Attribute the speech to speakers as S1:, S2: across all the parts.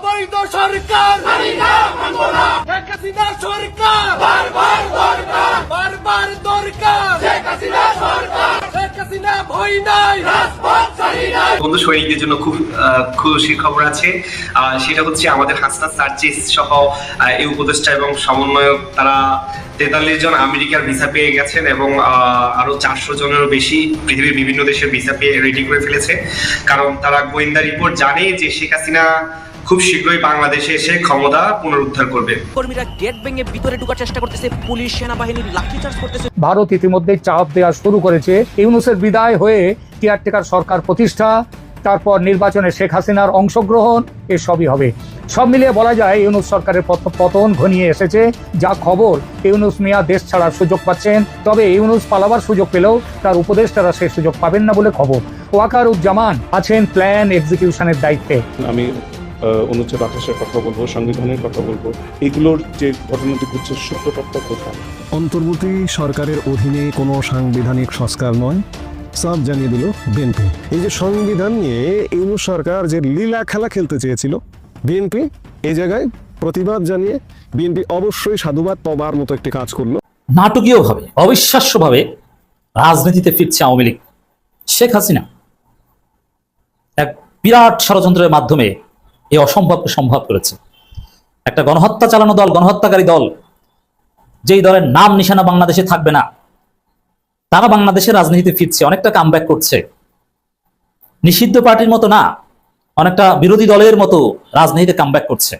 S1: অবৈধ সরকার। শেখ হাসিনা সরকার। বারবার দরকার। বারবার দরকার শেখ হাসিনা সরকার শেখ হাসিনা ভয় নাই।
S2: বন্ধু সৈনিকদের জন্য খুব খবর আছে। সেটা হচ্ছে আমাদের সার্চিস সহ এই উপদেষ্টা এবং সমন্বয়ক, তারা তেতাল্লিশ জন আমেরিকার ভিসা পেয়ে গেছেন এবং আরও চারশো জনেরও বেশি পৃথিবীর বিভিন্ন দেশের ভিসা পেয়ে রেডি করে ফেলেছে। কারণ তারা গোয়েন্দা রিপোর্ট জানে যে শেখ হাসিনা খুব শীঘ্রই বাংলাদেশে এসে ক্ষমতা পুনরুদ্ধার করবে।
S3: কর্মীরা গেট ভেঙে ভিতরে ঢোকার চেষ্টা করতেছে পুলিশ সেনাবাহিনীর লাঠিচার্জ করতেছে।
S4: ভারত ইতিমধ্যে চাপ দেওয়া শুরু করেছে। ইউনুসের বিদায় হয়ে কেয়ারটেকার সরকার প্রতিষ্ঠা তারপর নির্বাচনে শেখ হাসিনার অংশগ্রহণ এসবই হবে। সব মিলিয়ে বলা যায় ইউনুস সরকারের পতন ঘনিয়ে এসেছে। যা খবর ইউনুস মিয়া দেশ ছাড়ার সুযোগ পাচ্ছেন। তবে ইউনুস পালাবার সুযোগ পেলেও তার উপদেষ্টারা সেই সুযোগ পাবেন না বলে খবর। ওয়াকারুজ্জামান আছেন প্ল্যান এক্সিকিউশনের দায়িত্বে।
S5: আমি অনুচ্ছেদ আঠাশের কথা বলব সংবিধানের কথা বলব। এগুলোর যে ঘটনাটি ঘটছে সত্যতত্ত্ব কোথায়?
S6: অন্তর্বর্তী সরকারের অধীনে কোনো সাংবিধানিক সংস্কার নয় সব জানিয়ে দিল বিএনপি এই যে সংবিধান নিয়ে ইউনুস সরকার যে লীলা খেলা খেলতে চেয়েছিল বিএনপি এই জায়গায় প্রতিবাদ জানিয়ে বিএনপি অবশ্যই সাধুবাদ পাবার মতো একটি কাজ করল।
S7: নাটকীয়ভাবে অবিশ্বাস্যভাবে রাজনীতিতে ফিরছে আওয়ামী লীগ। শেখ হাসিনা এক বিরাট ষড়যন্ত্রের মাধ্যমে এই অসম্ভবকে সম্ভব করেছে। একটা গণহত্যা চালানো দল, গণহত্যাকারী দল, যেই দলের নাম নিশানা বাংলাদেশে থাকবে না, তারা বাংলাদেশের রাজনীতিতে ফিরছে, অনেকটা কামব্যাক করছে। নিষিদ্ধ পার্টির মতো না, অনেকটা বিরোধী দলের মতো রাজনীতিতে কামব্যাক করছে।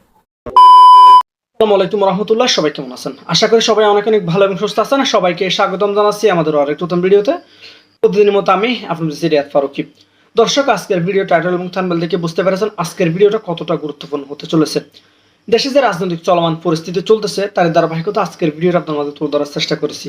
S8: আসসালামু আলাইকুম রহমতুল্লাহ, সবাই কেমন আছেন? আশা করি সবাই অনেক অনেক ভালো এবং সুস্থ আছেন। সবাইকে স্বাগতম জানাচ্ছি আমাদের আরেক নতুন ভিডিওতে। প্রতিদিনের মতো আমি আপনাদের সিরিয়াত ফারুকি। দর্শক, আজকের ভিডিও টাইটেল এবং থানবেল দেখে বুঝতে পেরেছেন আজকের ভিডিওটা কতটা গুরুত্বপূর্ণ হতে চলেছে। দেশে যে রাজনৈতিক চলমান পরিস্থিতি চলতেছে তার ধারাবাহিকতা আজকের ভিডিওটা আপনার মাঝে তুলে ধরার চেষ্টা করেছি।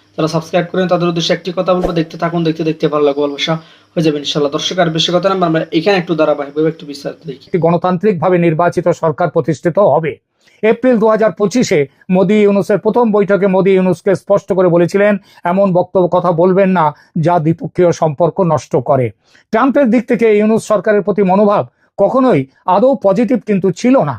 S8: যারা সাবস্ক্রাইব করেন, তাদের উদ্দেশ্যে একটি কথা বলব, দেখতে থাকুন, দেখতে দেখতে ভালো লাগবে, ভালোবাসা হয়ে যাবে ইনশাল্লাহ দর্শক, আর বেশি কথা না, আমরা এখানে একটু ধারাবাহিকভাবে একটু বিস্তারিত দেখি।
S4: গণতান্ত্রিকভাবে নির্বাচিত সরকার প্রতিষ্ঠিত হবে। এপ্রিল দু হাজার পঁচিশে মোদী ইউনুসের প্রথম বৈঠকে মোদী ইউনুসকে স্পষ্ট করে বলেছিলেন, এমন বক্তব্য, কথা বলবেন না যা দ্বিপক্ষীয় সম্পর্ক নষ্ট করে। ট্রাম্পের দিক থেকে ইউনুস সরকারের প্রতি মনোভাব কখনোই আদৌ পজিটিভ কিন্তু ছিল না।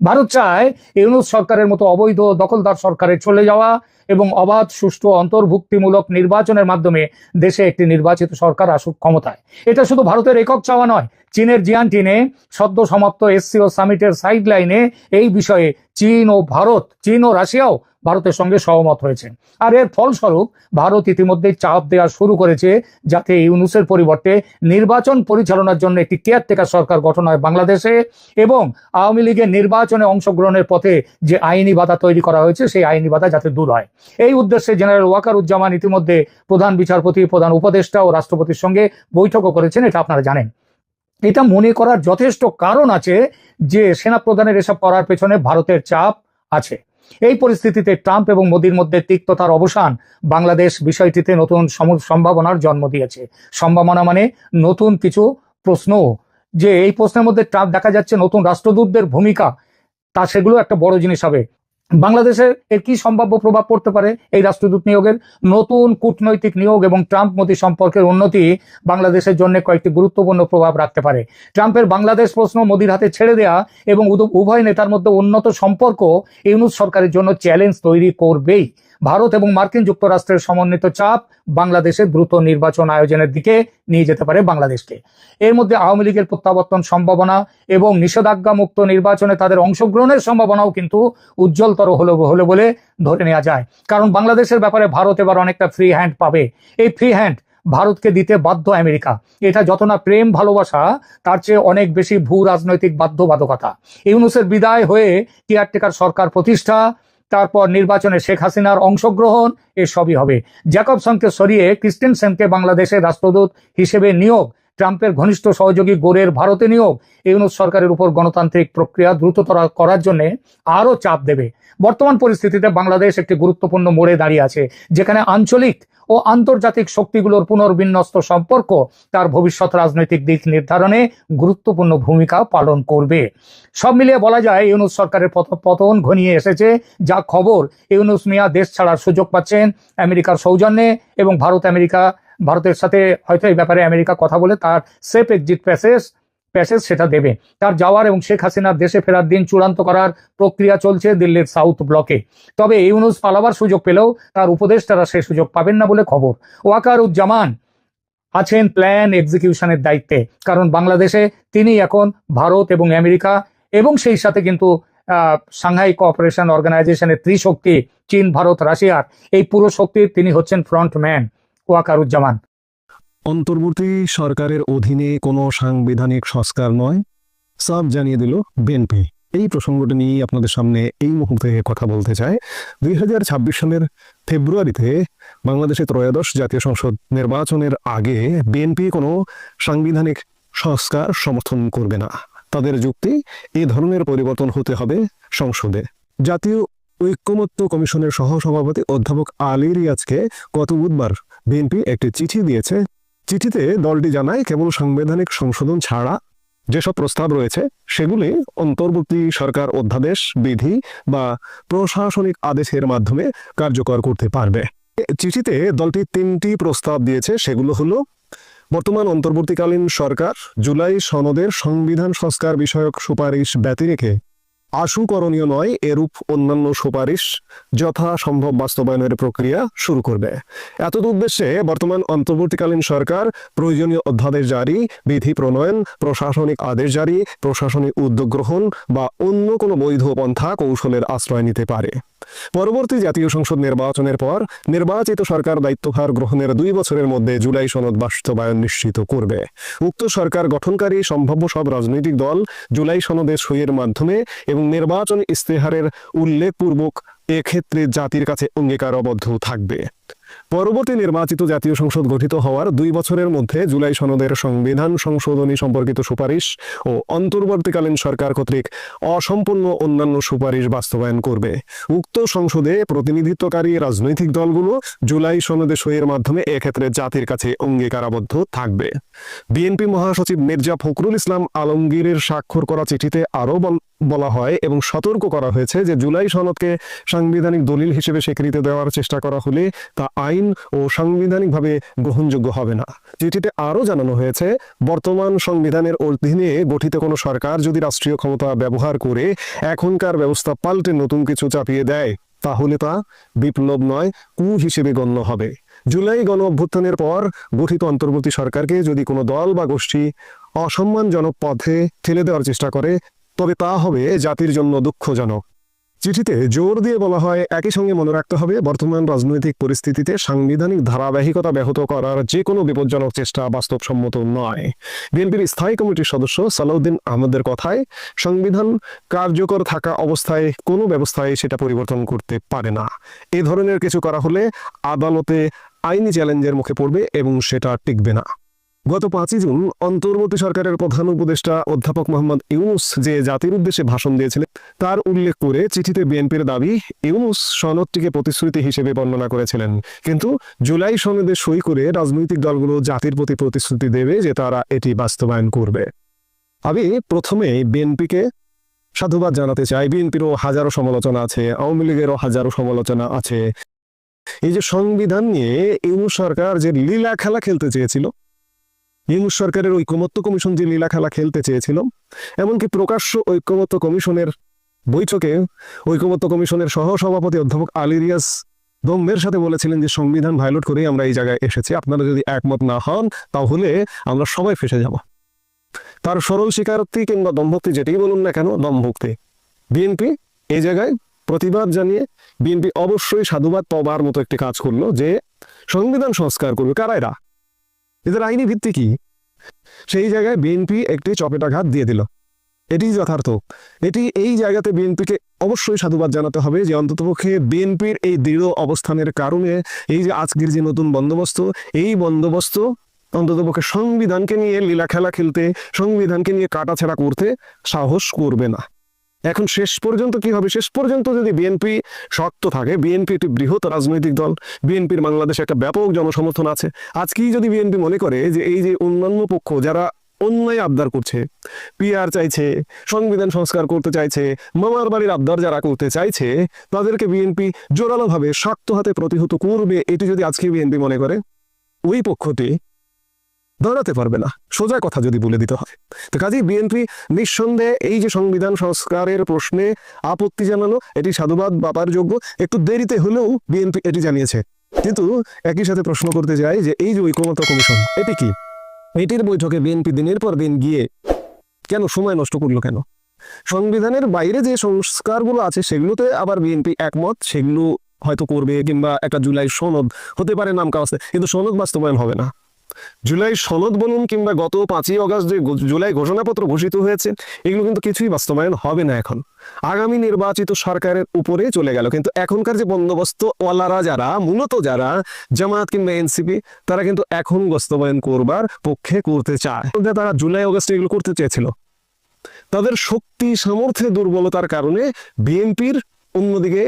S4: ভারত চায় ইউনুস সরকারের মতো অবৈধ দখলদার সরকারে চলে যাওয়া এবং অবাধ, সুষ্ঠু, অন্তর্ভুক্তিমূলক নির্বাচনের মাধ্যমে দেশে একটি নির্বাচিত সরকার আসুক ক্ষমতায়। এটা শুধু ভারতের একক চাওয়া নয়, চীনের জিয়ানটিনে সদ্য সমাপ্ত এসসিও সামিটের সাইডলাইনে এই বিষয়ে চীন ও ভারত, চীন ও রাশিয়াও ভারতের সঙ্গে সহমত হয়েছে। আর এর ফলস্বরূপ, ভারত ইতিমধ্যে চাপ দেওয়া শুরু করেছে যাতে ইউনুসের পরিবর্তে নির্বাচন পরিচালনার জন্য একটি কেয়ারটেকার সরকার গঠন হয় বাংলাদেশে এবং আওয়ামী লীগের নির্বাচনে অংশগ্রহণের পথে যে আইনি বাধা তৈরি করা হয়েছে, সেই আইনি বাধা যাতে দূর হয়। এই উদ্দেশ্যে জেনারেল ওয়াকারুজ্জামান ইতিমধ্যে প্রধান বিচারপতি, প্রধান উপদেষ্টা ও রাষ্ট্রপতির সঙ্গে বৈঠকও করেছেন, এটা আপনারা জানেন। এটা মনে করার যথেষ্ট কারণ আছে যে সেনাপ্রধানের এসব করার পেছনে ভারতের চাপ আছে। এই পরিস্থিতিতে ট্রাম্প এবং মোদির মধ্যে তিক্ততার অবসান বাংলাদেশ বিষয়টিতে নতুন সম- সম্ভাবনার জন্ম দিয়েছে। সম্ভাবনা মানে নতুন কিছু প্রশ্ন। যে এই প্রশ্নের মধ্যে ট্রাম্প দেখা যাচ্ছে নতুন রাষ্ট্রদূতদের ভূমিকা, তা সেগুলো একটা বড় জিনিস হবে। বাংলাদেশের এর কি সম্ভাব্য প্রভাব পড়তে পারে? এই রাষ্ট্রদূত নিয়োগের নতুন কূটনৈতিক নিয়োগ এবং ট্রাম্প মোদী সম্পর্কের উন্নতি বাংলাদেশের জন্য কয়েকটি গুরুত্বপূর্ণ প্রভাব রাখতে পারে। ট্রাম্পের বাংলাদেশ প্রশ্ন মোদীর হাতে ছেড়ে দেয়া এবং উভয় নেতার মধ্যে উন্নত সম্পর্ক ইউনুস সরকারের জন্য চ্যালেঞ্জ তৈরি করবেই। ভারত এবং মার্কিন যুক্তরাষ্ট্রের সমন্বিত চাপ বাংলাদেশের দ্রুত নির্বাচন আয়োজনের দিকে নিয়ে যেতে পারে বাংলাদেশকে। এর মধ্যে আওয়ামী লীগের প্রত্যাবর্তন সম্ভাবনা এবং নিষেধাজ্ঞা মুক্ত নির্বাচনে তাদের অংশগ্রহণের সম্ভাবনাও কিন্তু উজ্জ্বলতর হলো হলো বলে ধরে নেওয়া যায়। কারণ বাংলাদেশের ব্যাপারে ভারত এবার অনেকটা ফ্রি হ্যান্ড পাবে। এই ফ্রি হ্যান্ড ভারতকে দিতে বাধ্য আমেরিকা। এটা যত না প্রেম, ভালোবাসা, তার চেয়ে অনেক বেশি ভূ রাজনৈতিক বাধ্যবাধকতা। ইউনুসের বিদায় হয়ে কেয়ারটেকার সরকার প্রতিষ্ঠা তারপর নির্বাচনে শেখ হাসিনার অংশগ্রহণ, এসবই হবে। জ্যাকবসনকে সরিয়ে ক্রিস্টেনসেনকে বাংলাদেশের রাষ্ট্রদূত হিসেবে নিয়োগ, ট্রাম্পের ঘনিষ্ঠ সহযোগী গোরের ভারতে নিয়োগ, ইউনুস সরকারের উপর গণতান্ত্রিক প্রক্রিয়া দ্রুততর করার জন্য আরও চাপ দেবে। বর্তমান পরিস্থিতিতে বাংলাদেশ একটি গুরুত্বপূর্ণ মোড়ে দাঁড়িয়ে আছে, যেখানে আঞ্চলিক ও আন্তর্জাতিক শক্তিগুলোর পুনর্বিন্যস্ত সম্পর্ক তার ভবিষ্যৎ রাজনৈতিক দিক নির্ধারণে গুরুত্বপূর্ণ ভূমিকা পালন করবে। সব মিলিয়ে বলা যায়, ইউনুস সরকারের পত- পতন ঘনিয়ে এসেছে, যা খবর ইউনুস মিয়া দেশ ছাড়ার সুযোগ পাচ্ছেন আমেরিকার সৌজন্যে এবং ভারত আমেরিকা, ভারতের সাথে হয়তো এই ব্যাপারে আমেরিকা কথা বলে তার সেফ এক্সিট প্যাসেজ প্যাসেজ সেটা দেবে। তার যাওয়ার এবং শেখ হাসিনার দেশে ফেরার দিন চূড়ান্ত করার প্রক্রিয়া চলছে দিল্লির সাউথ ব্লকে। তবে ইউনুস পালাবার সুযোগ পেলেও তার উপদেষ্টারা সে সুযোগ পাবেন না বলে খবর। ওয়াকার উজ্জামান আছেন প্ল্যান এক্সিকিউশনের দায়িত্বে। কারণ বাংলাদেশে তিনি এখন ভারত এবং আমেরিকা এবং সেই সাথে কিন্তু সাংহাই কোঅপারেশন অর্গানাইজেশনের ত্রিশক্তি, চীন, ভারত, রাশিয়ার এই পুরো শক্তির তিনি হচ্ছেন ফ্রন্টম্যান ওয়াকারুজ্জামান।
S6: অন্তর্বর্তী সরকারের অধীনে কোনো সাংবিধানিক সংস্কার নয়। সাফ জানিয়ে দিল বিএনপি। এই প্রসঙ্গটা নিয়ে আপনাদের সামনে এই মুহূর্তে কথা বলতে চাই। দুই হাজার ছাব্বিশ সালের ফেব্রুয়ারিতে বাংলাদেশের ত্রয়োদশ জাতীয় সংসদ নির্বাচনের আগে বিএনপি কোনো সাংবিধানিক সংস্কার সমর্থন করবে না। তাদের যুক্তি, এ ধরনের পরিবর্তন হতে হবে সংসদে। জাতীয় ঐক্যমত্য কমিশনের সহসভাপতি অধ্যাপক আলী রিয়াজকে গত বুধবার বিএনপি একটি চিঠি দিয়েছে। চিঠিতে দলটি জানায়, কেবল সাংবিধানিক সংশোধন ছাড়া যেসব প্রস্তাব রয়েছে, সেগুলি অন্তর্বর্তী সরকার অধ্যাদেশ, বিধি বা প্রশাসনিক আদেশের মাধ্যমে কার্যকর করতে পারবে। চিঠিতে দলটি তিনটি প্রস্তাব দিয়েছে, সেগুলো হলো, বর্তমান অন্তর্বর্তীকালীন সরকার, জুলাই সনদের সংবিধান সংস্কার বিষয়ক সুপারিশ ব্যতি রেখে আশু করণীয় নয়, এরূপ অন্যান্য সুপারিশ যথাসম্ভব বাস্তবায়নের প্রক্রিয়া শুরু করবে। এতদ উদ্দেশ্যে বর্তমান অন্তর্বর্তীকালীন সরকার প্রয়োজনীয় অধ্যাদেশ জারি, বিধি প্রণয়ন, প্রশাসনিক আদেশ জারি, প্রশাসনিক উদ্যোগ গ্রহণ বা অন্য কোনো বৈধ পন্থা কৌশলের আশ্রয় নিতে পারে। পরবর্তী জাতীয় সংসদ নির্বাচনের পর নির্বাচিত সরকার দায়িত্বভার গ্রহণের দুই বছরের মধ্যে জুলাই সনদ বাস্তবায়ন নিশ্চিত করবে। উক্ত সরকার গঠনকারী সম্ভাব্য সব রাজনৈতিক দল জুলাই সনদে সইয়ের মাধ্যমে এবং নির্বাচন ইস্তেহারের উল্লেখপূর্বক এক্ষেত্রে জাতির কাছে অঙ্গীকারবদ্ধ থাকবে। পরবর্তী নির্বাচিত জাতীয় সংসদ গঠিত হওয়ার দুই বছরের মধ্যে জুলাই সনদের সংবিধান সংশোধনী সম্পর্কিত সুপারিশ ও অন্তর্বর্তীকালীন সরকার কর্তৃক অসম্পূর্ণ অন্যান্য সুপারিশ বাস্তবায়ন করবে। উক্ত সংসদে প্রতিনিধিত্বকারী রাজনৈতিক দলগুলো জুলাই সনদে সইয়ের মাধ্যমে এক্ষেত্রে জাতির কাছে অঙ্গীকারাবদ্ধ থাকবে। বিএনপি মহাসচিব মির্জা ফখরুল ইসলাম আলমগীরের স্বাক্ষর করা চিঠিতে আরও বল- বলা হয় এবং সতর্ক করা হয়েছে যে জুলাই সনদকে সাংবিধানিক দলিল হিসেবে স্বীকৃতি দেওয়ার চেষ্টা করা হলে তা আইন ও সাংবিধানিকভাবে গ্রহণযোগ্য হবে না। চিঠিতে আরও জানানো হয়েছে, বর্তমান সংবিধানের অধীনে গঠিত কোনো সরকার যদি রাষ্ট্রীয় ক্ষমতা ব্যবহার করে এখনকার ব্যবস্থা পাল্টে নতুন কিছু চাপিয়ে দেয়, তাহলে তা বিপ্লব নয়, কু হিসেবে গণ্য হবে। জুলাই গণ অভ্যুত্থানের পর গঠিত অন্তর্বর্তী সরকারকে যদি কোনো দল বা গোষ্ঠী অসম্মানজনক পথে ঠেলে দেওয়ার চেষ্টা করে, তবে তা হবে জাতির জন্য দুঃখজনক। চিঠিতে জোর দিয়ে বলা হয়, একই সঙ্গে মনে রাখতে হবে, বর্তমান রাজনৈতিক পরিস্থিতিতে সাংবিধানিক ধারাবাহিকতা ব্যাহত করার যে কোনো বিপজ্জনক চেষ্টা বাস্তবসম্মত নয়। বিএনপির স্থায়ী কমিটির সদস্য সালাউদ্দিন আহমদের কথায়, সংবিধান কার্যকর থাকা অবস্থায় কোনো ব্যবস্থায় সেটা পরিবর্তন করতে পারে না। এ ধরনের কিছু করা হলে আদালতে আইনি চ্যালেঞ্জের মুখে পড়বে এবং সেটা টিকবে না। গত পাঁচই জুন অন্তর্বর্তী সরকারের প্রধান উপদেষ্টা অধ্যাপক মোহাম্মদ ইউনুস যে জাতির উদ্দেশ্যে ভাষণ দিয়েছিলেন, তার উল্লেখ করে চিঠিতে বিএনপির দাবি, ইউনুস সনদটিকে প্রতিশ্রুতি হিসেবে বর্ণনা করেছিলেন। কিন্তু জুলাই সনদে সই করে রাজনৈতিক দলগুলো জাতির প্রতি প্রতিশ্রুতি দেবে যে তারা এটি বাস্তবায়ন করবে। আমি প্রথমে বিএনপিকে সাধুবাদ জানাতে চাই। বিএনপিরও হাজারো সমালোচনা আছে, আওয়ামী লীগেরও হাজারো সমালোচনা আছে। এই যে সংবিধান নিয়ে ইউনুস সরকার যে লীলা খেলা খেলতে চেয়েছিল ইউনুস সরকারের ঐকমত্য কমিশন যে লীলা খেলা খেলতে চেয়েছিল, এমনকি প্রকাশ্য ঐকমত্য কমিশনের বৈঠকে ঐকমত্য কমিশনের সহ সভাপতি অধ্যাপক আলী রিয়াজ দম্বের সাথে বলেছিলেন যে সংবিধান ভায়োলেট করেই আমরা এই জায়গায় এসেছি। আপনারা যদি একমত না হন, তাহলে আমরা সবাই ফেসে যাব। তার সরল স্বীকারোক্তি কিংবা দম্ভক্তি যেটাই বলুন না কেন, দম্ভক্তি। বিএনপি এই জায়গায় প্রতিবাদ জানিয়ে বিএনপি অবশ্যই সাধুবাদ পাবার মতো একটি কাজ করল যে সংবিধান সংস্কার করবে। কারা এরা? এদের আইনি ভিত্তি কি? সেই জায়গায় বিএনপি একটি চপেটাঘাত দিয়ে দিল। এটি যথার্থ। এটি এই জায়গাতে বিএনপিকে অবশ্যই সাধুবাদ জানাতে হবে যে অন্ততপক্ষে বিএনপির এই দৃঢ় অবস্থানের কারণে এই যে আজকের যে নতুন বন্দোবস্ত, এই বন্দোবস্ত অন্ততপক্ষে সংবিধানকে নিয়ে লীলা খেলা খেলতে, সংবিধানকে নিয়ে কাটাছেড়া করতে সাহস করবে না। এখন শেষ পর্যন্ত কি হবে? শেষ পর্যন্ত যদি বিএনপি শক্ত থাকে বিএনপি একটি বৃহৎ রাজনৈতিক দল বিএনপির বাংলাদেশে একটা ব্যাপক জনসমর্থন আছে। আজকেই যদি বিএনপি মনে করে যে এই যে অন্যান্য পক্ষ যারা অন্যায় আবদার করছে পিআর চাইছে, সংবিধান সংস্কার করতে চাইছে, মামার বাড়ির আবদার যারা করতে চাইছে, তাদেরকে বিএনপি জোরালোভাবে শক্ত হাতে প্রতিহত করবে, এটি যদি আজকে বিএনপি মনে করে, ওই পক্ষটি দাঁড়াতে পারবে না। সোজা কথা যদি বলে দিতে হয়। তো কাজেই বিএনপি নিঃসন্দেহে এই যে সংবিধান সংস্কারের প্রশ্নে আপত্তি জানানো, এটি সাধুবাদ, বাবার যোগ্য, একটু দেরিতে হলেও বিএনপি এটি জানিয়েছে। কিন্তু একই সাথে প্রশ্ন করতে যায় যে এই যে ঐকমত্য কমিশন, এটি কি? এটির বৈঠকে বিএনপি দিনের পর দিন গিয়ে কেন সময় নষ্ট করল কেন? সংবিধানের বাইরে যে সংস্কারগুলো আছে, সেগুলোতে আবার বিএনপি একমত, সেগুলো হয়তো করবে কিংবা একটা জুলাই সনদ হতে পারে নাম কাগজে কিন্তু সনদ বাস্তবায়ন হবে না। জুলাই সনদ বলুন কিংবা গত পাঁচই অগস্ট যে জুলাই ঘোষণাপত্র ঘোষিত হয়েছে, এগুলো কিন্তু কিছুই বাস্তবায়ন হবে না এখন। আগামী নির্বাচিত সরকারের উপরে চলে গেল। কিন্তু এখনকার যে বন্দোবস্ত ওয়ালারা যারা, মূলত যারা জামাত কিংবা এনসিপি, তারা কিন্তু এখন বাস্তবায়ন করবার পক্ষে করতে চায়। তারা জুলাই অগস্টে এগুলো করতে চেয়েছিল। তাদের শক্তি সামর্থ্যে দুর্বলতার কারণে বিএনপির অন্যদিকে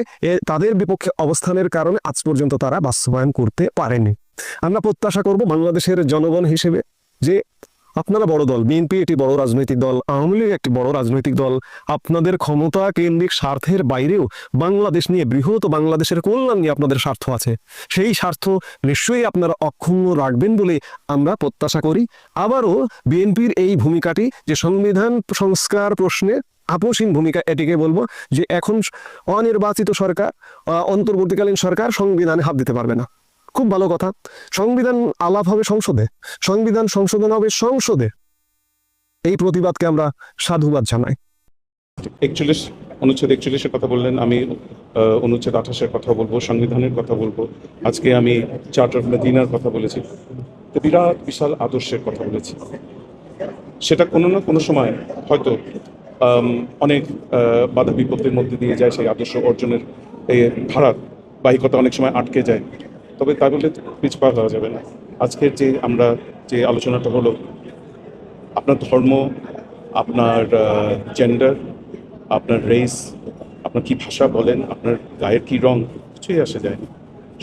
S6: তাদের বিপক্ষে অবস্থানের কারণে আজ পর্যন্ত তারা বাস্তবায়ন করতে পারেনি। আমরা প্রত্যাশা করব বাংলাদেশের জনগণ হিসেবে যে আপনারা বড় দল, বিএনপি একটি বড় রাজনৈতিক দল, আওয়ামী লীগ একটি বড় রাজনৈতিক দল, আপনাদের ক্ষমতা কেন্দ্রিক স্বার্থের বাইরেও বাংলাদেশ নিয়ে, বৃহৎ বাংলাদেশের কল্যাণ নিয়ে আপনাদের স্বার্থ আছে। সেই স্বার্থ নিশ্চয়ই আপনারা অক্ষুণ্ণ রাখবেন বলে আমরা প্রত্যাশা করি। আবারও বিএনপির এই ভূমিকাটি যে সংবিধান সংস্কার প্রশ্নে আপোষহীন ভূমিকা, এটিকে বলব যে এখন অনির্বাচিত সরকার অন্তর্বর্তীকালীন সরকার সংবিধানে হাত দিতে পারবে না। খুব ভালো কথা। সংবিধান আলাপ হবে সংসদে। সংবিধান সংশোধন হবে সংসদে। এই প্রতিবাদকে আমরা সাধুবাদ জানাই।
S5: একচল্লিশ, অনুচ্ছেদ একচল্লিশের কথা বললেন, আমি অনুচ্ছেদ আঠাশের কথা বলব, সংবিধানের কথা বলব। আজকে আমি চার্টার অফ মেদিনার কথা বলেছি। তো বিরাট, বিশাল আদর্শের কথা বলেছি। সেটা কোনো না কোনো সময় হয়তো অনেক বাধা বিপত্তির মধ্যে দিয়ে যায় সেই আদর্শ অর্জনের এই ধারা বাহিকতা অনেক সময় আটকে যায়। তবে তা বলে পিছপা হওয়া যাবে না। আজকের যে আমরা যে আলোচনাটা হলো আপনার ধর্ম আপনার জেন্ডার আপনার রেস আপনার কি ভাষা বলেন আপনার গায়ের কি রং কিছুই আসে যায় না।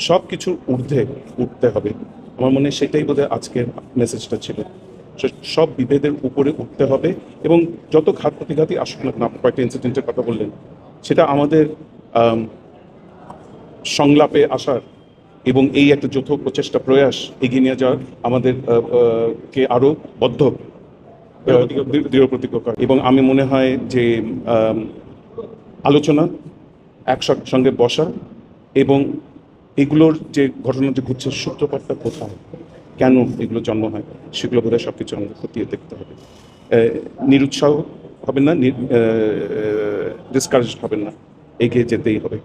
S5: সব কিছুর ঊর্ধ্বে উঠতে হবে। আমার মনে সেটাই বোধহয় আজকের মেসেজটা ছিল। সব বিভেদের উপরে উঠতে হবে এবং যত ঘাত প্রতিঘাতই আসুক না কেন, আপনি কয়েকটা ইনসিডেন্টের কথা বললেন সেটা আমাদের সংলাপে আসার এবং এই একটা যৌথ প্রচেষ্টা, প্রয়াস এগিয়ে নিয়ে যাওয়ার আমাদের কে আরও বদ্ধ দৃঢ়- প্রতিজ্ঞ করে এবং আমি মনে হয় যে আলোচনা একসঙ্গে বসা এবং এগুলোর যে ঘটনা যে ঘটছে, সূত্রপাতটা কোথায়? কেন এগুলো জন্ম হয়? সেগুলো বোধহয় সব কিছু আমাদের খতিয়ে দেখতে হবে। নিরুৎসাহ হবেন না ডিসকারেজ হবেন না, এগিয়ে যেতেই হবে।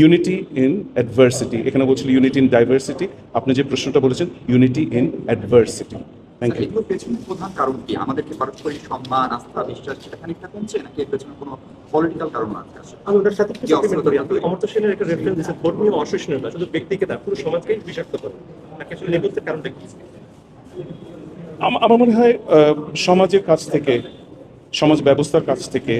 S5: ইউনিটি ইন অ্যাডভার্সিটি এখানে বলছিল ইউনিটি ইন ডাইভার্সিটি আপনি যে প্রশ্নটা বলেছেন unity in adversity thank you
S9: এগুলোর পেছনে প্রধান কারণ কি? আমাদেরকে পারস্পরিক সম্মান আস্থা বিশ্বাস সেটা খানিকটা কমছে নাকি এর পেছনে কোনো পলিটিক্যাল কারণ আছে?
S10: আমি ওটার সাথে একটু
S9: জি,
S10: supplement করি। আপনি
S9: অবশ্যই।
S10: অমর্ত্য সেনের একটা রেফারেন্স দিয়েছেন ধর্মীয় অসহিষ্ণুতা। শুধু ব্যক্তিকে না পুরো সমাজকেই বিষাক্ত করে। নাকি আসলে নেপথ্যের কারণটা কি?
S5: আমার মনে হয় আহ, সমাজের কাছ থেকে সমাজ ব্যবস্থার কাছ থেকে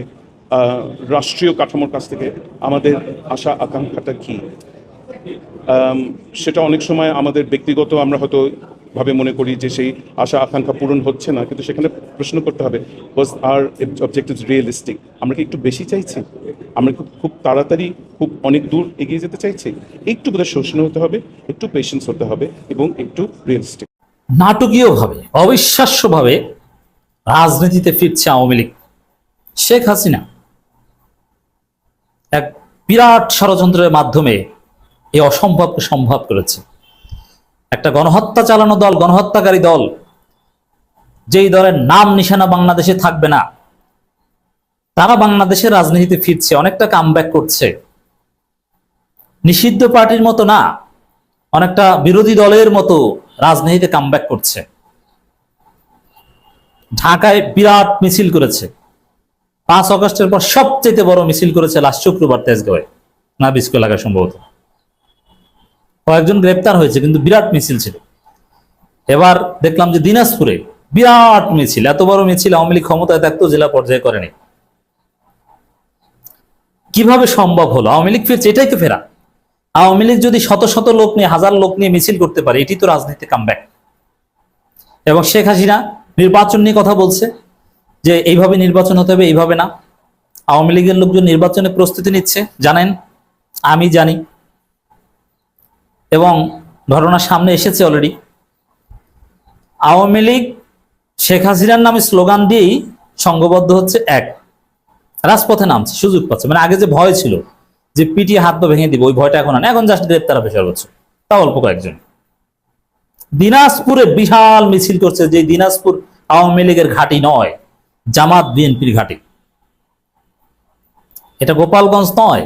S5: রাষ্ট্রীয় কাঠামোর কাছ থেকে আমাদের আশা, আকাঙ্ক্ষাটা কি? সেটা অনেক সময় আমাদের ব্যক্তিগত আমরা হয়তো ভাবে মনে করি যে সেই আশা, আকাঙ্ক্ষা পূরণ হচ্ছে না, কিন্তু সেখানে প্রশ্ন করতে হবে ওয়াজ আর অবজেক্টিভ রিয়েলিস্টিক আমরা কি একটু বেশি চাইছি? আমরা খুব খুব তাড়াতাড়ি খুব অনেক দূর এগিয়ে যেতে চাইছি? একটু বোধহয় শোষণ হতে হবে, একটু পেশেন্স হতে হবে এবং একটু রিয়েলিস্টিক
S7: নাটকীয়ভাবে, অবিশ্বাস্যভাবে রাজনীতিতে ফিরছে আওয়ামী লীগ। শেখ হাসিনা এক বিরাট ষড়যন্ত্রের মাধ্যমে এই অসম্ভবকে সম্ভব করেছে। একটা গণহত্যা চালানো দল, গণহত্যাকারী দল, যেই দলের নাম নিশানা বাংলাদেশে থাকবে না, তারা বাংলাদেশের রাজনীতিতে ফিরছে, অনেকটা কামব্যাক করছে। নিষিদ্ধ পার্টির মতো না, অনেকটা বিরোধী দলের মতো রাজনীতিতে কামব্যাক করছে। ঢাকায় বিরাট মিছিল করেছে। পাঁচ আগস্টের পর সবচেয়ে বড় মিছিল করেছে লাস্ট শুক্রবার তেজগাঁওয়ে। না বিস্কো এলাকায় সম্ভবত। কয়েকজন গ্রেপ্তার হয়েছে, কিন্তু বিরাট মিছিল ছিল। এবার দেখলাম যে দিনাজপুরে বিরাট মিছিল। এত বড় মিছিল আওয়ামী লীগ ক্ষমতায় থাকতো, জেলা পর্যায়ে করেনি। কীভাবে সম্ভব হলো? আওয়ামী লীগ ফিরছে, এটাই তো ফেরা। আওয়ামী লীগ যদি শত শত লোক নিয়ে, হাজার লোক নিয়ে মিছিল করতে পারে, এটি তো রাজনীতি কামব্যাক এবং শেখ হাসিনা নির্বাচন নিয়ে কথা বলছে। যে এইভাবে নির্বাচন হতে হবে, এইভাবে না। আওয়ামী লীগের লোকজন নির্বাচনে প্রস্তুতি নিচ্ছে, জানেন? আমি জানি। এবং ঘটনা সামনে এসেছে অলরেডি আওয়ামী লীগ শেখ হাসিনার নামে স্লোগান দিয়েই সংঘবদ্ধ হচ্ছে এক। রাজপথে নামছে, সুযোগ পাচ্ছে। মানে আগে যে ভয় ছিল, যে পিটিয়ে হাত পা ভেঙে দিব, ওই ভয়টা এখন। এখন জাস্ট গ্রেপ্তার হবে সর্বোচ্চ তা অল্প কয়েকজন। দিনাজপুরে বিশাল মিছিল করছে, যে দিনাজপুর আওয়ামী লীগের ঘাঁটি নয়। জামাত বিএনপির ঘাঁটি। এটা গোপালগঞ্জ নয়।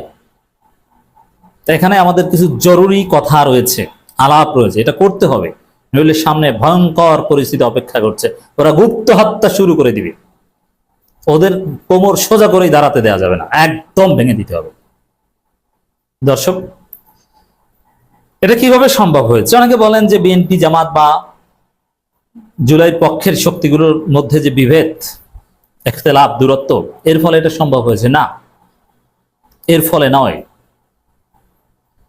S7: তা এখানে আমাদের কিছু জরুরি কথা রয়েছে, আলাপ রয়েছে, এটা করতে হবে। নইলে সামনে ভয়ঙ্কর পরিস্থিতি অপেক্ষা করছে। ওরা গুপ্ত হত্যা শুরু করে দিবে। ওদের কোমর সোজা করেই দাঁড়াতে দেওয়া যাবে না, একদম ভেঙে দিতে হবে। দর্শক, এটা কীভাবে সম্ভব হয়েছে? অনেকে বলেন যে বিএনপি জামাত বা জুলাই পক্ষের শক্তিগুলোর মধ্যে যে বিভেদ একতলাপ দূরত্ব, এর ফলে এটা সম্ভব হয়েছে। না, এর ফলে নয়।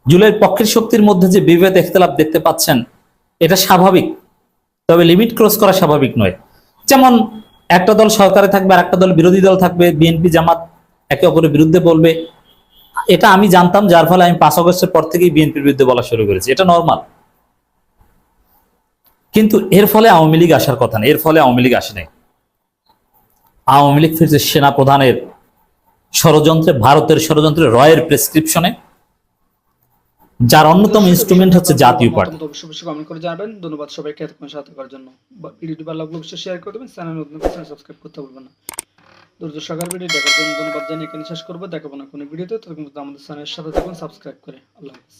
S7: জুলাইয়ের পক্ষের শক্তির মধ্যে যে বিভেদ একতলাপ দেখতে পাচ্ছেন, এটা স্বাভাবিক। তবে লিমিট ক্রস করা স্বাভাবিক নয়। যেমন, একটা দল সরকারে থাকবে আর একটা দল বিরোধী দল থাকবে, বিএনপি, জামাত একে অপরের বিরুদ্ধে বলবে। এটা আমি জানতাম, যার ফলে আমি পাঁচ আগস্টের পর থেকেই বিএনপির বিরুদ্ধে বলা শুরু করেছি। এটা নর্মাল কিন্তু এর ফলে আওয়ামী লীগ আসার কথা নেই এর ফলে আওয়ামী লীগ আসে নাই। আওয়ামী লীগ ফিরছে সেনা প্রধানের ষড়যন্ত্রে, ভারতের ষড়যন্ত্রে, রয়ের প্রেসক্রিপশনে যার অন্যতম ইনস্ট্রুমেন্ট হচ্ছে জাতীয় পার্টি।
S8: অবশ্যই অবশ্যই কমেন্ট করে জানাবেন। ধন্যবাদ সবাইকে এতক্ষণ সাথে করার জন্য। ভিডিওটি ভালো লাগলে অবশ্যই শেয়ার করে দেবেন। চ্যানেল নতুন সাবস্ক্রাইব করতে ভুলবেন না। সকাল ভিডিও দেখার জন্য ধন্যবাদ জানিয়ে এখানে শেষ করব। দেখাবো না কোনো ভিডিওতে পর্যন্ত আমাদের চ্যানেলের সাথে থাকুন সাবস্ক্রাইব করে। আল্লাহ হাফিজ।